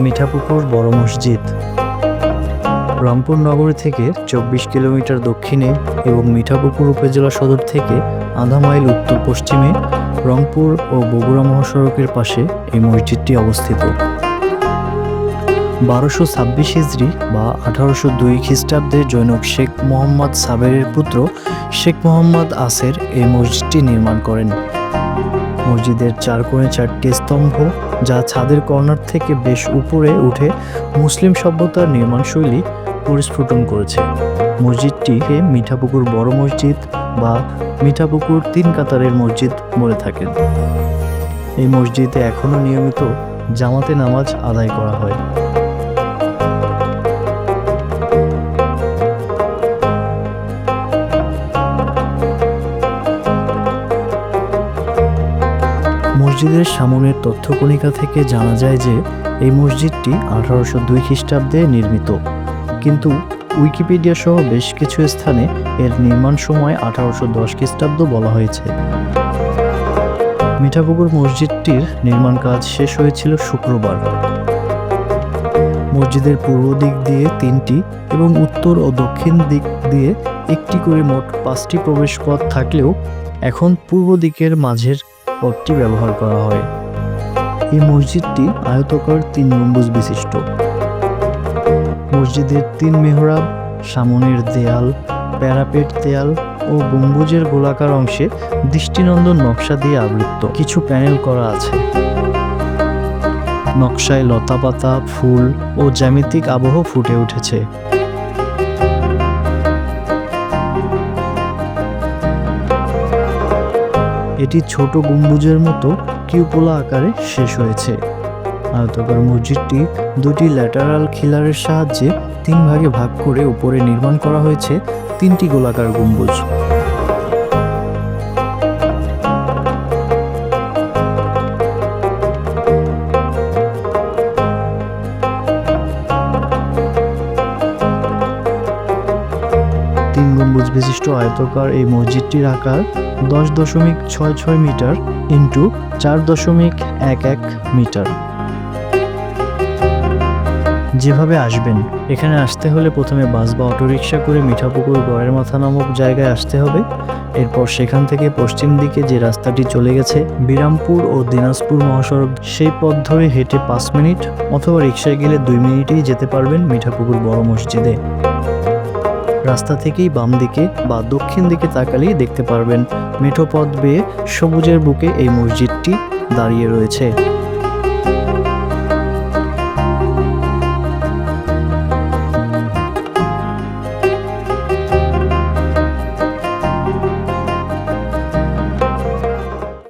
মিঠাপুকুর বড় মসজিদ। রামপুর নগরী থেকে চব্বিশ কিলোমিটার দক্ষিণে এবং মিঠাপুকুর উপজেলা সদর থেকে আধা মাইল উত্তর পশ্চিমে রংপুর ও বগুড়া মহাসড়কের পাশে এই মসজিদটি অবস্থিত। বারোশো ছাব্বিশ হিজড়ি বা আঠারোশো দুই খ্রিস্টাব্দে জৈনক শেখ মোহাম্মদ সাবেরের পুত্র শেখ মোহাম্মদ আসের এই মসজিদটি নির্মাণ করেন। মসজিদের চার কোণে চারটি স্তম্ভ যা ছাদের কর্নার থেকে বেশ উপরে উঠে মুসলিম সভ্যতার নির্মাণশৈলী পরিস্ফুটন করেছে। মসজিদটিকে মিঠাপুকুর বড় মসজিদ বা মিঠাপুকুর তিন কাতারের মসজিদ বলে থাকেন। এই মসজিদে এখনও নিয়মিত জামাতে নামাজ আদায় করা হয়। মসজিদের সামনের তথ্যকণিকা থেকে জানা যায় যে এই মসজিদটি আঠারোশো দুই খ্রিস্টাব্দে নির্মিত। কিন্তু উইকিপিডিয়া সহ বেশ কিছু স্থানে এর নির্মাণ সময় আঠারোশো দশ খ্রিস্টাব্দ বলা হয়েছে। মিঠাপুকুর মসজিদটির নির্মাণ কাজ শেষ হয়েছিল শুক্রবার। মসজিদের পূর্ব দিক দিয়ে তিনটি এবং উত্তর ও দক্ষিণ দিক দিয়ে একটি করে মোট পাঁচটি প্রবেশপথ থাকলেও এখন পূর্ব দিকের মাঝের পথটি ব্যবহার করা হয়। এই মসজিদটি আয়তকার তিন গম্বুজ বিশিষ্ট। মসজিদের তিন মেহরাব, সামনের দেয়াল, প্যারাপেট দেয়াল ও গম্বুজের গোলাকার অংশে দৃষ্টিনন্দন নকশা দিয়ে আবৃত কিছু প্যানেল করা আছে। নকশায় লতাপাতা, ফুল ও জ্যামিতিক আবহ ফুটে উঠেছে। এটি ছোট গম্বুজের মতো কিউপোলা আকারে শেষ হয়েছে। আয়তকার মসজিদটি দুটি ল্যাটারাল খিলারের সাহায্যে তিন ভাগে ভাগ করে উপরে নির্মাণ করা হয়েছে, তিনটি গোলাকার গম্বুজ। তিন গম্বুজ বিশিষ্ট আয়তকার এই মসজিদটির আকার দশ দশমিক ছয় ছয় মিটার ইন্টু চার দশমিক এক এক মিটার। যেভাবে আসবেন, এখানে আসতে হলে প্রথমে বাস বা অটোরিকশা করে মিঠাপুকুর গড়ের মাথা নামক জায়গায় আসতে হবে। এরপর সেখান থেকে পশ্চিম দিকে যে রাস্তাটি চলে গেছে, বিরামপুর ও দিনাজপুর মহাসড়ক, সেই পথ ধরে হেঁটে পাঁচ মিনিট অথবা রিক্সায় গেলে দুই মিনিটেই যেতে পারবেন মিঠাপুকুর বড় মসজিদে। রাস্তা থেকেই বাম দিকে বা দক্ষিণ দিকে তাকালেই দেখতে পারবেন মেঠো পথ বেয়ে সবুজের বুকে এই মসজিদটি দাঁড়িয়ে রয়েছে।